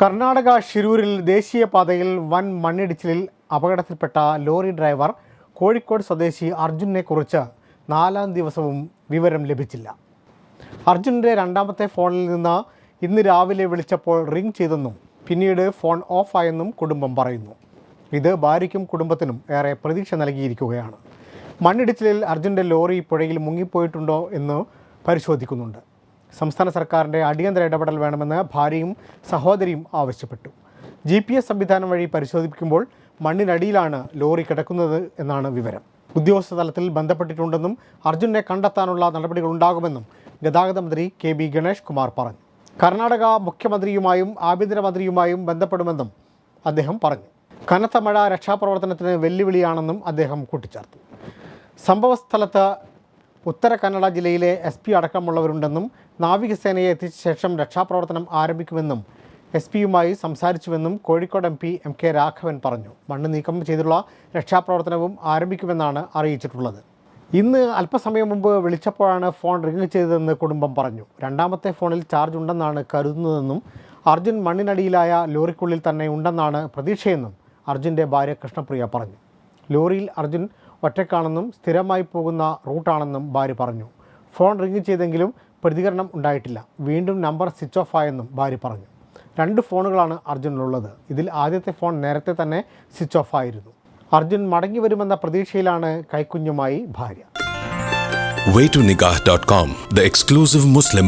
കർണാടക ഷിരൂരിൽ ദേശീയപാതയിൽ വൻ മണ്ണിടിച്ചിലിൽ അപകടത്തിൽപ്പെട്ട ലോറി ഡ്രൈവർ കോഴിക്കോട് സ്വദേശി അർജുനെ കുറിച്ച് നാലാം ദിവസവും വിവരം ലഭിച്ചില്ല. അർജുന്റെ രണ്ടാമത്തെ ഫോണിൽ നിന്ന് ഇന്ന് രാവിലെ വിളിച്ചപ്പോൾ റിംഗ് ചെയ്തെന്നും പിന്നീട് ഫോൺ ഓഫായെന്നും കുടുംബം പറയുന്നു. ഇത് ഭാര്യയ്ക്കും കുടുംബത്തിനും ഏറെ പ്രതീക്ഷ നൽകിയിരിക്കുകയാണ്. മണ്ണിടിച്ചിലിൽ അർജുന്റെ ലോറി പുഴയിൽ മുങ്ങിപ്പോയിട്ടുണ്ടോ എന്ന് പരിശോധിക്കുന്നുണ്ട്. സംസ്ഥാന സർക്കാരിന്റെ അടിയന്തര ഇടപെടൽ വേണമെന്ന് ഭാര്യയും സഹോദരിയും ആവശ്യപ്പെട്ടു. ജി പി എസ് സംവിധാനം വഴി പരിശോധിപ്പിക്കുമ്പോൾ മണ്ണിനടിയിലാണ് ലോറി കിടക്കുന്നത് എന്നാണ് വിവരം. ഉദ്യോഗസ്ഥ തലത്തിൽ ബന്ധപ്പെട്ടിട്ടുണ്ടെന്നും അർജുനെ കണ്ടെത്താനുള്ള നടപടികൾ ഉണ്ടാകുമെന്നും ഗതാഗത മന്ത്രി കെ ബി ഗണേഷ് കുമാർ പറഞ്ഞു. കർണാടക മുഖ്യമന്ത്രിയുമായും ആഭ്യന്തരമന്ത്രിയുമായും ബന്ധപ്പെടുമെന്നും അദ്ദേഹം പറഞ്ഞു. കനത്ത മഴ രക്ഷാപ്രവർത്തനത്തിന് വെല്ലുവിളിയാണെന്നും അദ്ദേഹം കൂട്ടിച്ചേർത്തു. സംഭവസ്ഥലത്ത് ഉത്തര കന്നഡ ജില്ലയിലെ എസ് പി അടക്കമുള്ളവരുണ്ടെന്നും നാവികസേനയെ എത്തിച്ച ശേഷം രക്ഷാപ്രവർത്തനം ആരംഭിക്കുമെന്നും എസ് പിയുമായി സംസാരിച്ചുവെന്നും Kozhikode M P M K Raghavan പറഞ്ഞു. മണ്ണ് നീക്കം ചെയ്തുള്ള രക്ഷാപ്രവർത്തനവും ആരംഭിക്കുമെന്നാണ് അറിയിച്ചിട്ടുള്ളത്. ഇന്ന് അല്പസമയം മുമ്പ് വിളിച്ചപ്പോഴാണ് ഫോൺ റിംഗ് ചെയ്തതെന്ന് കുടുംബം പറഞ്ഞു. രണ്ടാമത്തെ ഫോണിൽ ചാർജ് ഉണ്ടെന്നാണ് കരുതുന്നതെന്നും അർജുൻ മണ്ണിനടിയിലായ ലോറിക്കുള്ളിൽ തന്നെ ഉണ്ടെന്നാണ് പ്രതീക്ഷയെന്നും അർജുന്റെ ഭാര്യ കൃഷ്ണപ്രിയ പറഞ്ഞു. ലോറിയിൽ അർജുൻ ഒറ്റക്കാണെന്നും സ്ഥിരമായി പോകുന്ന റൂട്ടാണെന്നും ഭാര്യ പറഞ്ഞു. ഫോൺ റിംഗ് ചെയ്തെങ്കിലും പ്രതികരണം ഉണ്ടായിട്ടില്ല. വീണ്ടും നമ്പർ സ്വിച്ച് ഓഫ് ആയെന്നും ഭാര്യ പറഞ്ഞു. രണ്ട് ഫോണുകളാണ് അർജുനിലുള്ളത്. ഇതിൽ ആദ്യത്തെ ഫോൺ നേരത്തെ തന്നെ സ്വിച്ച് ഓഫ് ആയിരുന്നു. അർജുൻ മടങ്ങി വരുമെന്ന പ്രതീക്ഷയിലാണ് കൈക്കുഞ്ഞുമായി ഭാര്യ. Waytonikah.com, the exclusive Muslim.